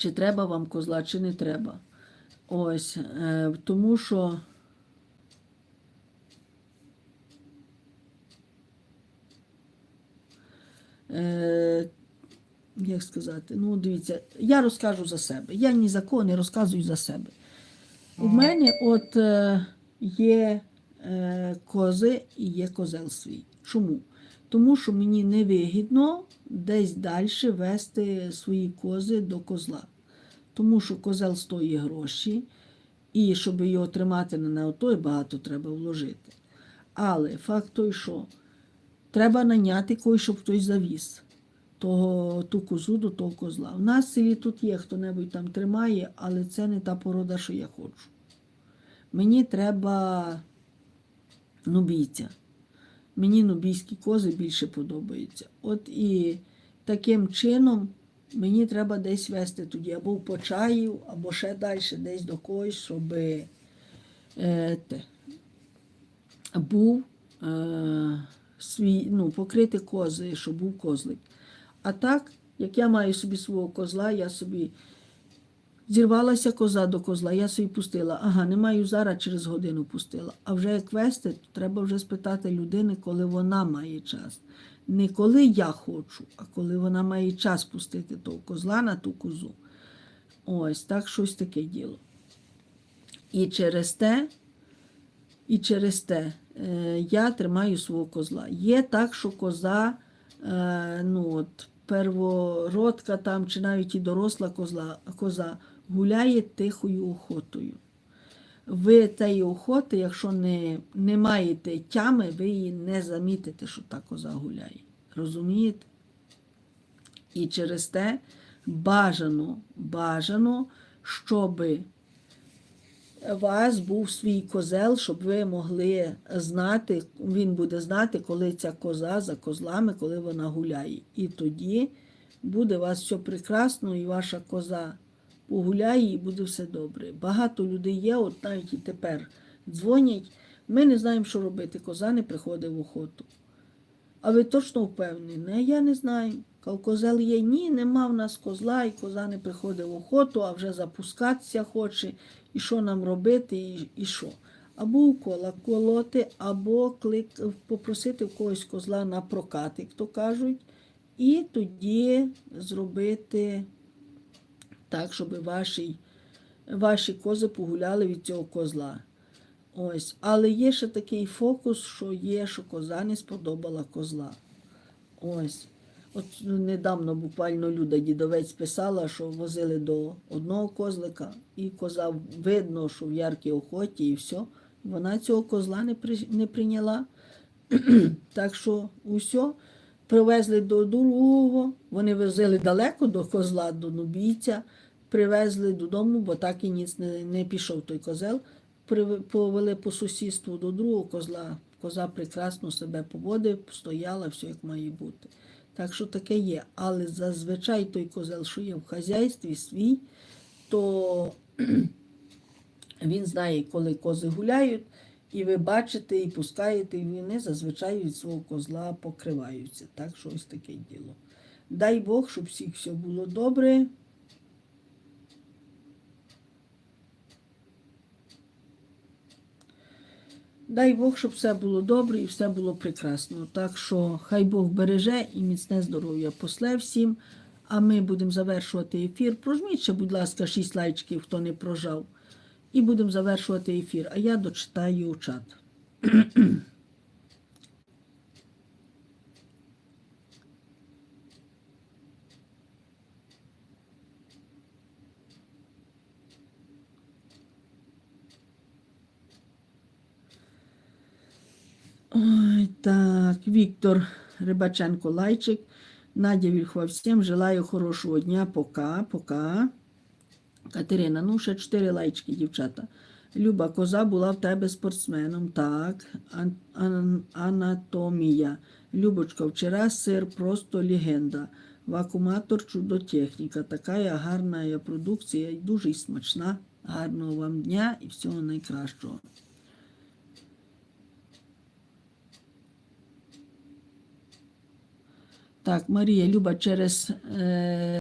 чи треба вам козла, чи не треба. Ось, е, тому що. Е, як сказати, ну дивіться, я розкажу за себе. Я ні за кого не розказую за себе. У мене от е, є кози і є козел свій. Чому? Тому що мені невигідно десь далі вести свої кози до козла. Тому що козел стоїть гроші, і щоб його тримати на нього, то й багато треба вложити. Але факт той, що треба наняти когось, щоб хтось завіз того, ту козу до того козла. У нас в селі тут є, хто-небудь там тримає, але це не та порода, що я хочу. Мені треба нубійця. Мені нубійські кози більше подобаються. От і таким чином мені треба десь вести тоді або в Почаїв, або ще далі, десь до когось, щоб е, те, був е, свій, ну, покрити кози, щоб був козлик. А так, як я маю собі свого козла, я собі зірвалася коза до козла, я собі пустила. Ага, не маю зараз, через годину пустила. А вже як вести, то треба вже спитати людини, коли вона має час. Не коли я хочу, а коли вона має час пустити того козла на ту козу. Ось так щось таке діло. І через те, і через те е, я тримаю свого козла. Є так, що коза, е, ну от, первородка там, чи навіть і доросла козла, коза гуляє тихою охотою. Ви тієї охоти, якщо не, не маєте тями, ви її не замітите, що та коза гуляє. Розумієте? І через те бажано, бажано, щоби у вас був свій козел, щоб ви могли знати, він буде знати, коли ця коза за козлами, коли вона гуляє. І тоді буде у вас все прекрасно, і ваша коза погуляє, і буде все добре. Багато людей є, от навіть і тепер дзвонять. Ми не знаємо, що робити. Коза не приходить в охоту. А ви точно впевнені? Я не знаю. Кав козел є, ні, нема в нас козла, і коза не приходить в охоту, а вже запускатися хоче, і що нам робити, і, і що. Або укола колоти, або клик, попросити в когось козла на прокат, як то кажуть, і тоді зробити так, щоб ваші, ваші кози погуляли від цього козла. Ось. Але є ще такий фокус, що є, що коза не сподобала козла. Ось. От недавно буквально Люда Дідовець писала, що возили до одного козлика, і коза видно, що в яркій охоті, і все. Вона цього козла не при, не прийняла. так що усе. Привезли до другого, вони возили далеко до козла, до нубійця, привезли додому, бо так і ніц не, не пішов той козел. Повели по сусідству до другого козла. Коза прекрасно себе поводив, стояла, все як має бути. Так що таке є. Але зазвичай той козел, що є в хазяйстві свій, то він знає, коли кози гуляють, і ви бачите, і пускаєте, і вони зазвичай від свого козла покриваються. Так що ось таке діло. Дай Бог, щоб всіх все було добре. Дай Бог, щоб все було добре і все було прекрасно. Так що хай Бог береже і міцне здоров'я после всім. А ми будемо завершувати ефір. Прожміть ще, будь ласка, 6 лайчиків, хто не прожав. І будемо завершувати ефір. А я дочитаю чат. Ой, так, Віктор Рибаченко Лайчик. Надя всім желаю хорошого дня. Пока, пока. Катерина, ну ще чотири лайчики, дівчата. Люба, коза була в тебе спортсменом. Так. Ан- ан- анатомія. Любочка, вчора сир просто легенда. Вакууматор чудотехніка. Така гарна продукція і дуже смачна. Гарного вам дня і всього найкращого. Так, Марія, Люба, через. Е...